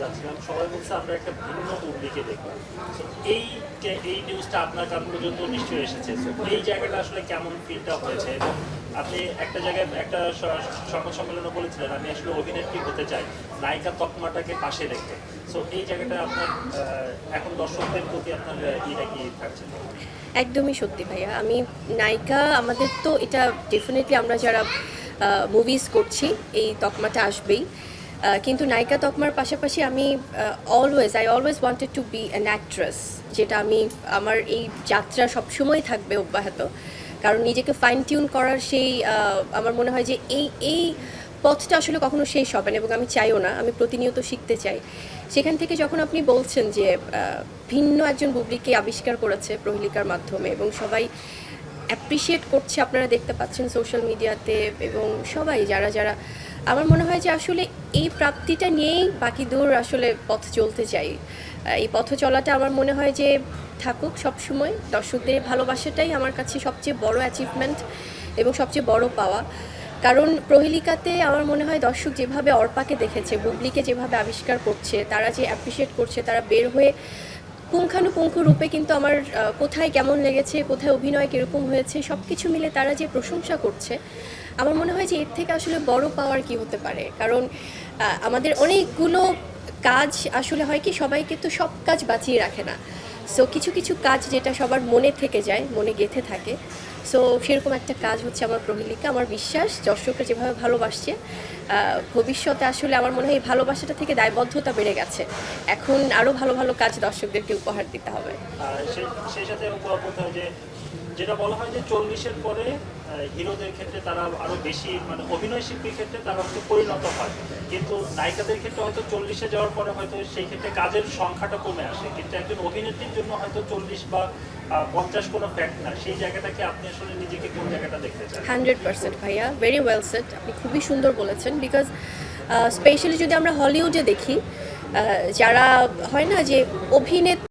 যাচ্ছিলাম। সবাই বলছে আমরা একটা ভিন্ন দেখলাম So, এই এই নিউজটা আপনার কান পর্যন্ত নিশ্চয়ই এসেছে। এই জায়গাটা আসলে কেমন ফিলটা হয়েছে? এবং আপনি একটা জায়গায় একটা সংবাদ সম্মেলনে বলেছিলেন আমি আসলে অভিনেত্রী হতে চাই নায়িকা তকমাটাকে পাশে রেখে। সো এই জায়গাটা আপনার এখন দর্শকদের প্রতি আপনার ইটা কি থাকছে? একদমই সত্যি ভাইয়া। আমি নায়িকা আমাদের তো এটা ডেফিনেটলি আমরা যারা মুভিজ করছি এই তকমাটা আসবেই। কিন্তু নায়িকা তকমার পাশাপাশি আমি always I always wanted to be an actress যেটা আমি আমার এই যাত্রা সবসময় থাকবে অব্যাহত। কারণ নিজেকে ফাইন টিউন করার সেই আমার মনে হয় যে এই এই পথটা আসলে কখনো শেষ হবে না এবং আমি চাইও না, আমি প্রতিনিয়ত শিখতে চাই। সেখান থেকে যখন আপনি বলছেন যে ভিন্ন একজন বুবলিকে আবিষ্কার করেছে প্রহেলিকার মাধ্যমে এবং সবাই অ্যাপ্রিসিয়েট করছে, আপনারা দেখতে পাচ্ছেন সোশ্যাল মিডিয়াতে এবং সবাই, যারা যারা আমার মনে হয় যে আসলে এই প্রাপ্তিটা নিয়েই বাকি দূর আসলে পথ চলতে চাই। এই পথ চলাটা আমার মনে হয় যে থাকুক সবসময়। দর্শকদের ভালোবাসাটাই আমার কাছে সবচেয়ে বড় অ্যাচিভমেন্ট এবং সবচেয়ে বড় পাওয়া। কারণ প্রহেলিকাতে আমার মনে হয় দর্শক যেভাবে অর্পাকে দেখেছে, বুবলিকে যেভাবে আবিষ্কার করছে, তারা যে অ্যাপ্রিসিয়েট করছে, তারা বের হয়ে পুঙ্খানুপুঙ্খ রূপে কিন্তু আমার কোথায় কেমন লেগেছে, কোথায় অভিনয় কীরকম হয়েছে সব কিছু মিলে তারা যে প্রশংসা করছে, আমার মনে হয় যে এর থেকে আসলে বড় পাওয়ার কি হতে পারে? কারণ আমাদের অনেকগুলো কাজ আসলে হয় কি সবাইকে তো সব কাজ বাঁচিয়ে রাখে না। সো কিছু কিছু কাজ যেটা সবার মনে থেকে যায়, মনে গেঁথে থাকে সো সেরকম একটা কাজ হচ্ছে আমার প্রহেলিকা, আমার বিশ্বাস, দর্শকরা যেভাবে ভালোবাসছে ভবিষ্যতে আসলে আমার মনে হয় এই ভালোবাসাটা থেকে দায়বদ্ধতা বেড়ে গেছে। এখন আরও ভালো ভালো কাজ দর্শকদেরকে উপহার দিতে হবে। সেই- সাথে যে, যেটা বলা হয় যে চল্লিশের পরে হিরোদের ক্ষেত্রে তারা আরও বেশি মানে অভিনয় শিল্পীর ক্ষেত্রে তারা হয়তো পরিণত হয়। কিন্তু নায়িকাদের ক্ষেত্রে হয়তো চল্লিশে যাওয়ার পরে হয়তো সেই ক্ষেত্রে কাজের সংখ্যাটা কমে আসে। কিন্তু একজন অভিনেত্রীর জন্য হয়তো চল্লিশ বা পঞ্চাশ কোনো ফ্যাক্ট না। সেই জায়গাটাকে আপনি হান্ড্রেড পার্সেন্ট ভাইয়া ভেরি ওয়েল সেট আপনি খুবই সুন্দর বলেছেন বিকজ স্পেশালি যদি আমরা হলিউডে দেখি যারা হয় না যে অভিনেত্রী